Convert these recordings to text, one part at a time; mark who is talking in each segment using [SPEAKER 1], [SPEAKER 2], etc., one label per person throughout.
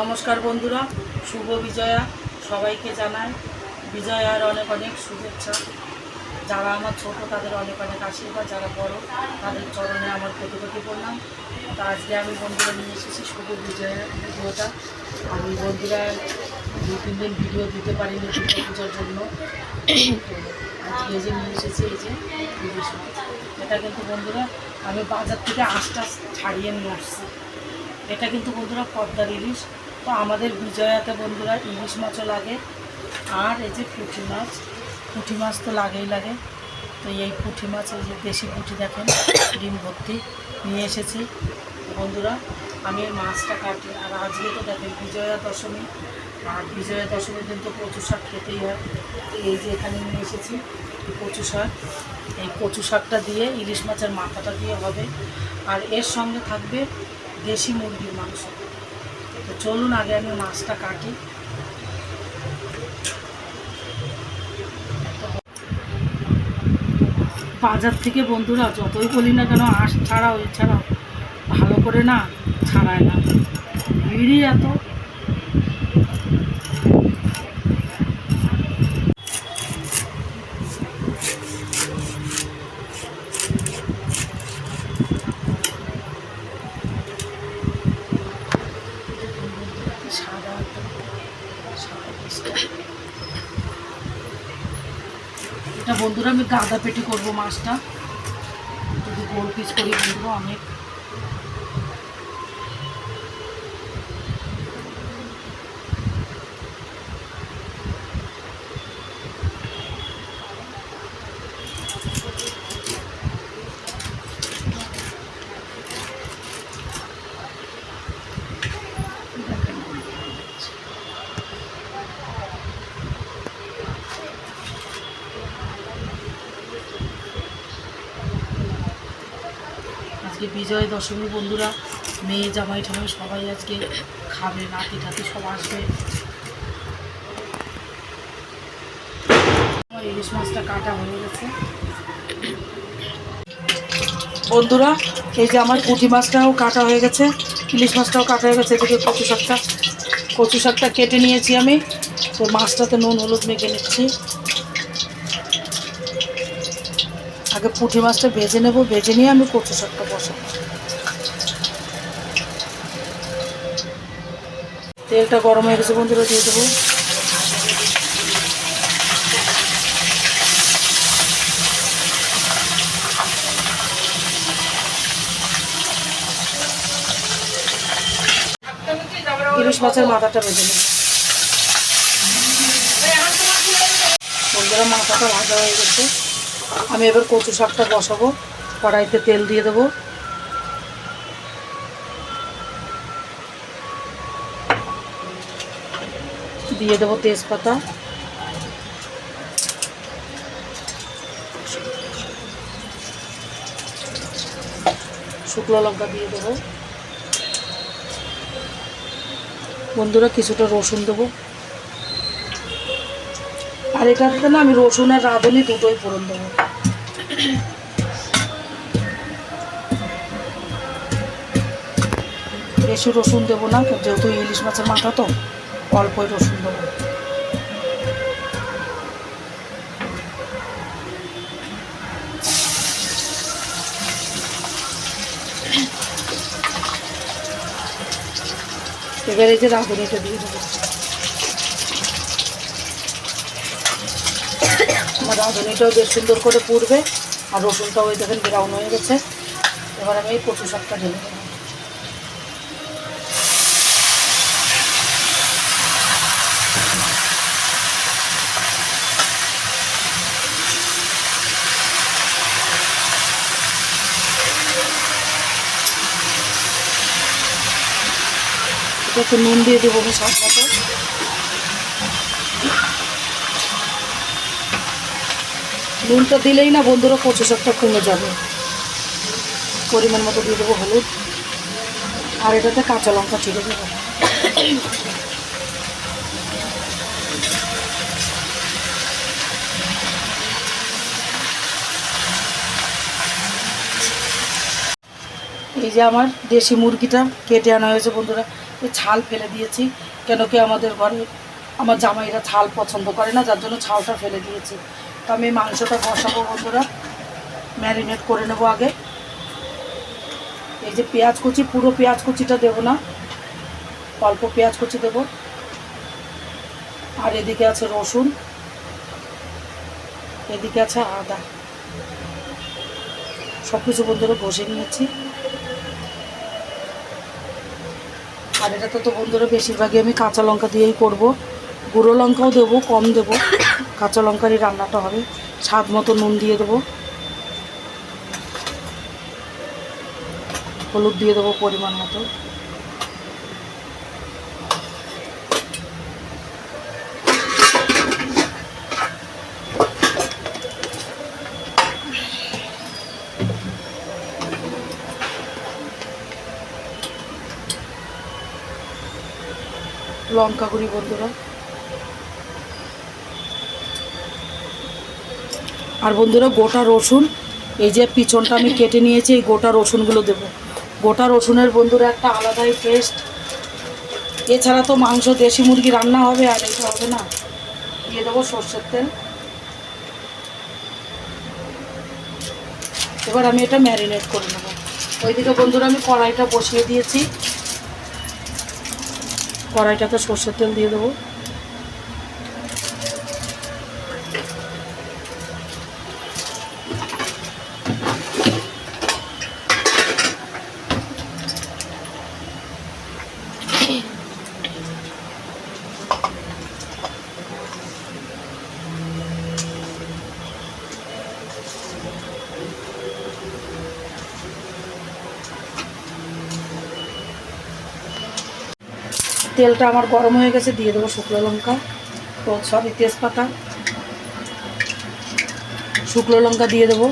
[SPEAKER 1] নমস্কার বন্ধুরা, শুভ বিজয়া সবাইকে জানাই। বিজয়ার অনেক অনেক শুভেচ্ছা। যারা আমার ছোট, তাদের অনেক অনেক আশীর্বাদ। যারা বড়, তাদের চরণে আমার কোটি কোটি প্রণাম তা আজকে আমি বন্ধুরা নিয়ে এসেছি শুভ বিজয়া ভিডিওটা। আমি বন্ধুরা দু তিন দিন ভিডিও দিতে পারিনি দুর্গা পুজোর জন্য। আজকে যে নিয়ে এসেছি, এই যে এটা কিন্তু বন্ধুরা, আমি বাজার থেকে আশটা ছাড়িয়ে নিয়ে আসছি। এটা কিন্তু বন্ধুরা পদ্মার ইলিশ তো আমাদের বিজয়াতে বন্ধুরা ইলিশ মাছও লাগে। আর এই যে পুঁটি মাছ পুঁটি মাছ তো লাগেই লাগে। তো এই পুঁটি মাছ, এই যে দেশি পুঁটি দেখেন, ডিম ভর্তি নিয়ে এসেছি। বন্ধুরা, আমি এই মাছটা কাটি। আর আজকে তো দেখেন বিজয়া দশমী। আর বিজয়া দশমীর দিন তো কচু শাক খেতেই হয়। এই যে এখানে নিয়ে এসেছি কচু শাক। এই কচু শাকটা দিয়ে ইলিশ মাছের মাথাটা দিয়ে হবে। আর এর সঙ্গে থাকবে দেশি মুরগির মাংস। তো চলুন আগে আমি মাছটা কাটি। বাজার থেকে বন্ধুরা যতই বলি না কেন, আঁশ ছাড়া ওই ছাড়া ভালো করে না ছাড়ায় না। ভিড়ই এত সাদা। এটা বন্ধুরা আমি গাঁদা পেটি করব মাছটা যদি গোল পিস করি বন্ধুরা অনেক আজকে বিজয় দশমী বন্ধুরা। মেয়ে জামাই ঠামাই সবাই আজকে খাবে, নাতি টাতি সব আসবে। ইলিশ মাছটা কাটা হয়ে গেছে। বন্ধুরা, এই যে আমার পুঁটি মাছটাও কাটা হয়ে গেছে। ইলিশ মাছটাও কাটা হয়ে গেছে, এদিকে কচু শাকটা। কচু শাকটা কেটে নিয়েছি আমি। তো মাছটাতে নুন, হলুদ মেখে নিচ্ছি। আগে পুঁটি মাছটা ভেজে নেব, ভেজে নিয়ে আমি কচু শাকটা বসাবো। তেলটা গরম হয়ে গেছে বন্ধুরা, দিয়ে দেবো। ইলিশ মাছের মাথাটা ভেজে নেব। বন্ধুরা, মাথাটা ভাজা হয়ে গেছে। আমি এবার কচু শাকটা বসাবো, কড়াইতে তেল দিয়ে দেবো। দিয়ে দেবো তেজপাতা। শুকনো লঙ্কা দিয়ে দেবো। বন্ধুরা, কিছুটা রসুন দেবো। আর এটাতে না আমি রসুন আর রাঁধুনি দুটোই ফোড়ন দেবো। বেশি রসুন দেবো না যেহেতু ইলিশ মাছের মাথা তো, অল্পই রসুন দেবো। এবার এই যে রাঁধুনিটা দিয়ে দেবো। রাঁধুনিটাও বেশ সুন্দর করে পুড়বে আর রসুনটাও ওই দেখেন ব্রাউন হয়ে গেছে। এবার আমি এই কচু শাকটা ঢেলে দেবো। একটু নুন দিয়ে দেবো আমি স্বাদ মতো নুনটা দিলেই না বন্ধুরা পঁচিশ একটা কমে যাবে। পরিমাণ মতো দিয়ে দেবো হলুদ। আর এটাতে কাঁচা লঙ্কা ছিঁড়ে দেবো। এই যে আমার দেশি মুরগিটা কেটে আনা হয়েছে বন্ধুরা। ছাল ফেলে দিয়েছি, কেন কি আমাদের ঘরে আমার জামাইরা ছাল পছন্দ করে না, যার জন্য ছালটা ফেলে দিয়েছি। তো আমি মাংসটা বসাবো বন্ধুরা। ম্যারিনেট করে নেব আগে। এই যে পেঁয়াজ কুচি, পুরো পেঁয়াজ কুচিটা দেবো না। অল্প পেঁয়াজ কুচি দেবো। আর এদিকে আছে রসুন। এদিকে আছে আদা। সব কিছু বন্ধুরা বসে নিয়েছি। আর এটা তো তো বন্ধুরা বেশিরভাগই আমি কাঁচা লঙ্কা দিয়েই করব। গুঁড়ো লঙ্কাও দেবো, কম দেবো। কাঁচা লঙ্কারই রান্নাটা হবে। স্বাদ মতো নুন দিয়ে দেবো। হলুদ দিয়ে দেবো পরিমাণ মতো। লঙ্কা গুঁড়ি বন্ধুরা। আর বন্ধুরা, গোটা রসুন, এই যে পিছনটা আমি কেটে নিয়েছি, এই গোটা রসুনগুলো দেবো। গোটা রসুনের বন্ধুরা, একটা আলাদাই টেস্ট এছাড়া তো মাংস, দেশি মুরগি রান্না হবে, আর এটা হবে না। দিয়ে দেবো সর্ষের তেল। এবার আমি এটা ম্যারিনেট করে নেব। ওইদিকে বন্ধুরা, আমি কড়াইটা বসিয়ে দিয়েছি। কড়াইটাতে সর্ষের তেল দিয়ে দেবো। তেলটা আমার গরম হয়ে গেছে, দিয়ে দেবো শুকনো লঙ্কা, তো সরি, তেজপাতা। শুকনো লঙ্কা দিয়ে দেবো।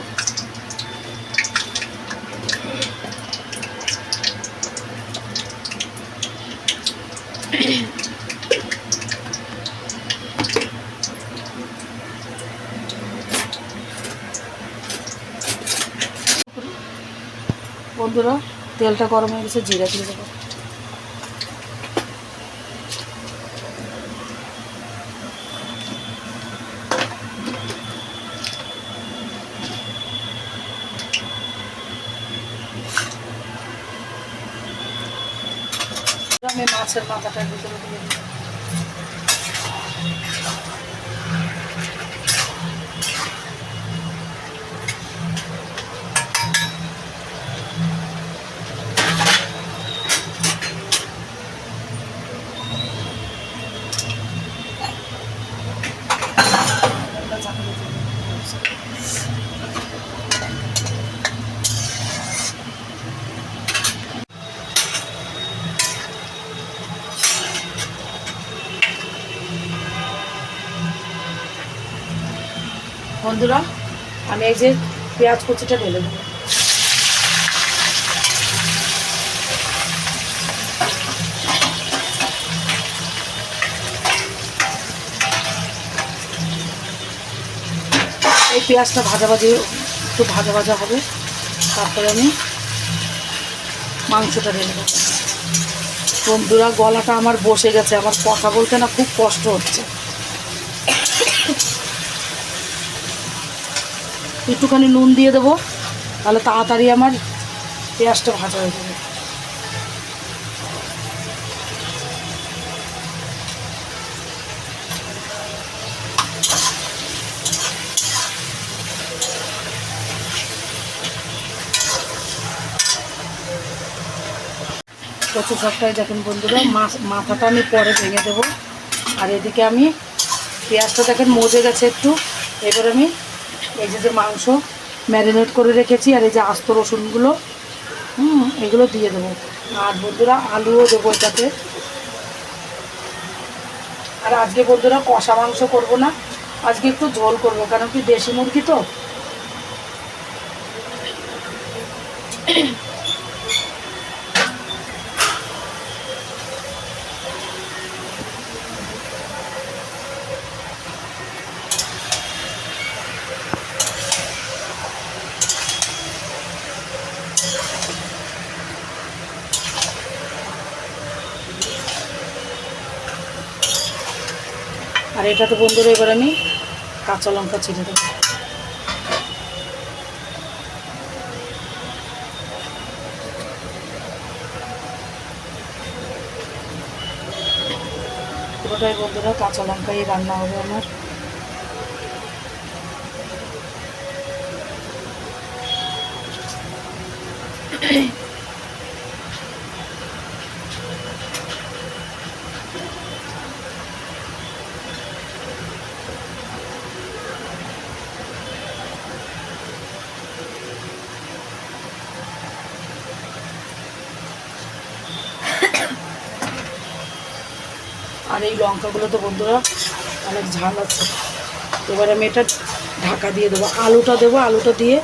[SPEAKER 1] বন্ধুরা, তেলটা গরম হয়ে গেছে, জিরা দিয়ে দেবো। আমি মাছের মাথাটার ভিতরে দিয়ে বন্ধুরা, আমি এই যে পেঁয়াজ কুচিটা ঢেলে দেবো। এই পেঁয়াজটা ভাজা ভাজি, একটু ভাজা ভাজা হবে। তারপরে আমি মাংসটা ঢেলে দেবো। বন্ধুরা, গলাটা আমার বসে গেছে, আমার কথা বলতে না খুব কষ্ট হচ্ছে। একটুখানি নুন দিয়ে দেবো। তাহলে তাড়াতাড়ি আমার পেঁয়াজটা ভাজা হয়ে যাবে। কচু শাকটাই দেখুন বন্ধুরা মাথাটা আমি পরে ভেঙে দেবো। আর এদিকে আমি পেঁয়াজটা দেখেন মজে গেছে একটু। এবার আমি এই যে যে মাংস ম্যারিনেট করে রেখেছি আর এই যে আস্ত রসুনগুলো, হুম, এগুলো দিয়ে দেবো। আর বন্ধুরা আলুও দেবো এটাতে। আর আজকে বন্ধুরা কষা মাংস করব না, আজকে একটু ঝোল করব, কারণ কি দেশি মুরগি তো? আর এটা তো বন্ধুরা, এবার আমি কাঁচা লঙ্কা ছিঁড়ে দেবো। পুরোটাই বন্ধুরা, কাঁচা লঙ্কাই রান্না হবে আমার। এই লঙ্কাগুলো তো বন্ধুরা অনেক ঝাল আছে। এবার আমি এটা ঢাকা দিয়ে দেবো। আলুটা দেবো, আলুটা দিয়ে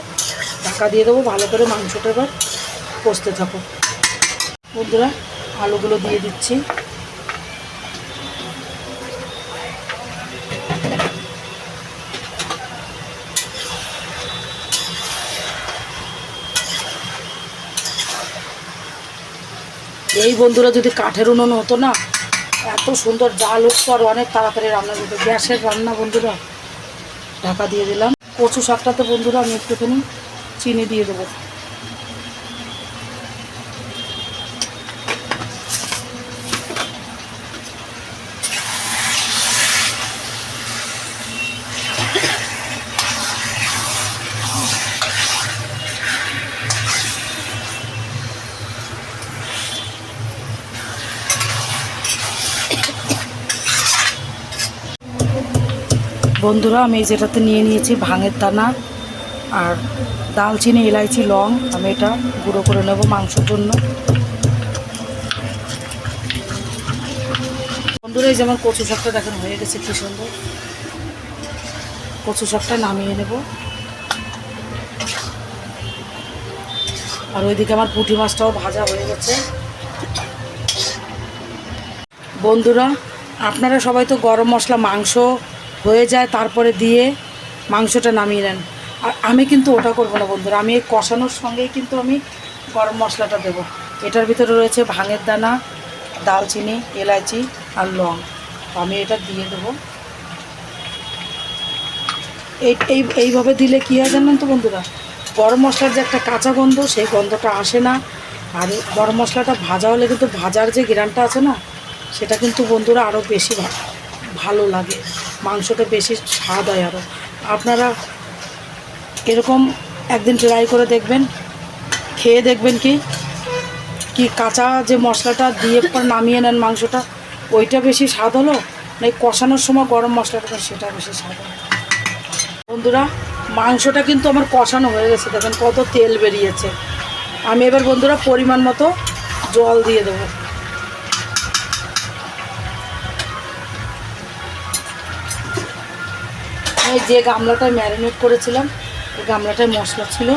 [SPEAKER 1] ঢাকা দিয়ে দেবো। ভালো করে মাংসটা এবার কষতে থাকো। বন্ধুরা, আলুগুলো দিয়ে দিচ্ছি। এই বন্ধুরা, যদি কাঠের উনুন হতো না এত সুন্দর জাল হচ্ছে আর অনেক তাড়াতাড়ি রান্না করতো গ্যাসের রান্না বন্ধুরা, ঢাকা দিয়ে দিলাম। কচু শাকটাতে বন্ধুরা আমি একটুখানি চিনি দিয়ে দেবো। বন্ধুরা আমি যেটাতে নিয়ে নিয়েছি, ভাঙের দানা আর দালচিনি এলাইচি লং, আমি এটা গুঁড়ো করে নেব মাংসের জন্য। বন্ধুরা, এই যে আমার কচু শাকটা দেখেন, হয়ে গেছে কী সুন্দর। কচু শাকটা নামিয়ে নেব। আর ওইদিকে আমার পুঁটি মাছটাও ভাজা হয়ে গেছে। বন্ধুরা, আপনারা সবাই তো গরম মশলা, মাংস হয়ে যায়, তারপরে দিয়ে মাংসটা নামিয়ে নেন। আর আমি কিন্তু ওটা করব না বন্ধুরা, আমি এই কষানোর সঙ্গেই কিন্তু আমি গরম মশলাটা দেবো। এটার ভিতরে রয়েছে ভাঙের দানা দালচিনি এলাচি আর লং। আমি এটা দিয়ে দেবো। এই এই, এইভাবে দিলে কী হয় জানেন তো বন্ধুরা? গরম মশলার যে একটা কাঁচা গন্ধ, সেই গন্ধটা আসে না। আর গরম মশলাটা ভাজা হলে কিন্তু ভাজার যে গ্রানটা আছে না, সেটা কিন্তু বন্ধুরা আরও বেশি ভালো লাগে। মাংসটা বেশি স্বাদ হয় আরও আপনারা এরকম একদিন ট্রাই করে দেখবেন, খেয়ে দেখবেন কি কি কাঁচা যে মশলাটা দিয়ে পর নামিয়ে নেন মাংসটা, ওইটা বেশি স্বাদ হলো? না কষানোর সময় গরম মশলাটা সেটা বেশি স্বাদ হলো? বন্ধুরা, মাংসটা কিন্তু আমার কষানো হয়ে গেছে, দেখেন কত তেল বেরিয়েছে। আমি এবার বন্ধুরা পরিমাণ মতো জল দিয়ে দেবো। আমি যে গামলাটায় ম্যারিনেট করেছিলাম, ওই গামলাটায় মশলা ছিল,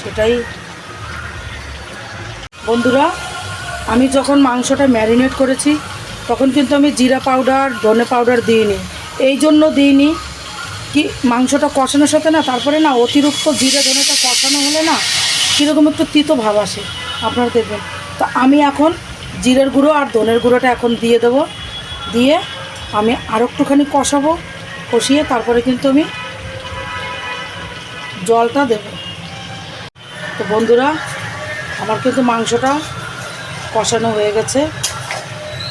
[SPEAKER 1] সেটাই। বন্ধুরা, আমি যখন মাংসটা ম্যারিনেট করেছি, তখন কিন্তু আমি জিরা পাউডার, ধনে পাউডার দিইনি। এই জন্য দিইনি কি, মাংসটা কষানোর সাথে না, তারপরে না অতিরিক্ত জিরে ধনেটা কষানো হলে না কীরকম একটু তিতো ভাব আসে। আপনারা দেখবেন। তো আমি এখন জিরের গুঁড়ো আর ধনের গুঁড়োটা এখন দিয়ে দেবো। দিয়ে আমি আরও একটুখানি কষাবো। কষিয়ে তারপরে কিন্তু আমি জলটা দেব। তো বন্ধুরা, আমার কিন্তু মাংসটা কষানো হয়ে গেছে।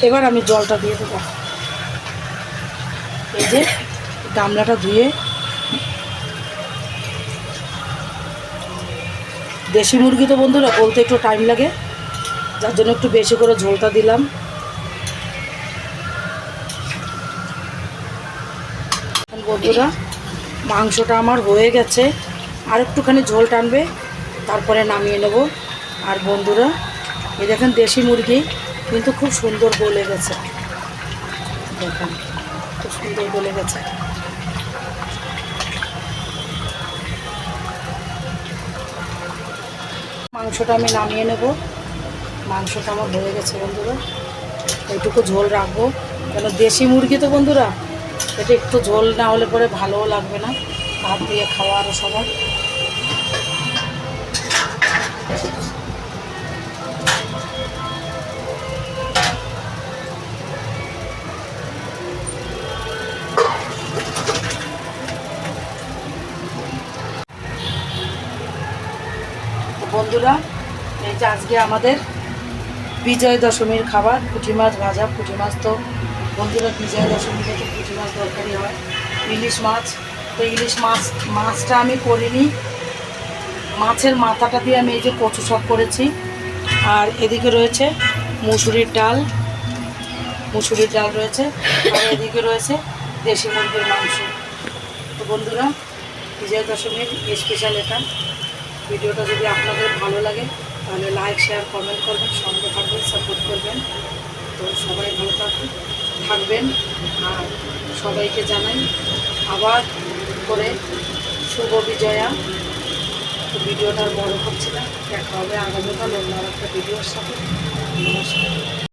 [SPEAKER 1] এবার আমি জলটা দিয়ে দেবো। এই যে গামলাটা ধুয়ে দেশি মুরগি তো বন্ধুরা বলতে একটু টাইম লাগে, যার জন্য একটু বেশি করে ঝোলটা দিলাম এখন বন্ধুরা, মাংসটা আমার হয়ে গেছে। আর একটুখানি ঝোল টানবে, তারপরে নামিয়ে নেব। আর বন্ধুরা এই দেখেন দেশি মুরগি, কিন্তু খুব সুন্দর গলে গেছে। দেখেন, খুব সুন্দর গলে গেছে। মাংসটা আমি নামিয়ে নেব। মাংসটা আমার হয়ে গেছে বন্ধুরা। এইটুকু ঝোল রাখব। কেন, দেশি মুরগি তো বন্ধুরা এটা একটু ঝোল না হলে পরে ভালোও লাগবে না। ভাত দিয়ে খাওয়া আরও সবার। বন্ধুরা, এই যে আজকে আমাদের বিজয় দশমীর খাবার, পুঁটি মাছ ভাজা, পুঁটি মাছ তো বন্ধুরা বিজয় দশমীতে তো পুঁটি মাছ দরকারি হয়, ইলিশ মাছ। তো ইলিশ মাছ, মাছটা আমি করিনি। মাছের মাথাটা দিয়ে আমি এই যে কচু শাক করেছি। আর এদিকে রয়েছে মুসুরির ডাল। মুসুরির ডাল রয়েছে। আর এদিকে রয়েছে দেশি মুরগির মাংস। তো বন্ধুরা, বিজয় দশমীর স্পেশাল এটা। ভিডিওটা যদি আপনাদের ভালো লাগে, তাহলে লাইক শেয়ার কমেন্ট করবেন, সঙ্গে থাকবেন সাপোর্ট করবেন। তো সবাই ভালো থাকবেন। থাকবেন। আর সবাইকে জানাই আবার করে শুভ বিজয়া। ভিডিওটা বড় করছি না, দেখা হবে আগামীকাল অন্য একটা ভিডিওর সাথে। নমস্কার।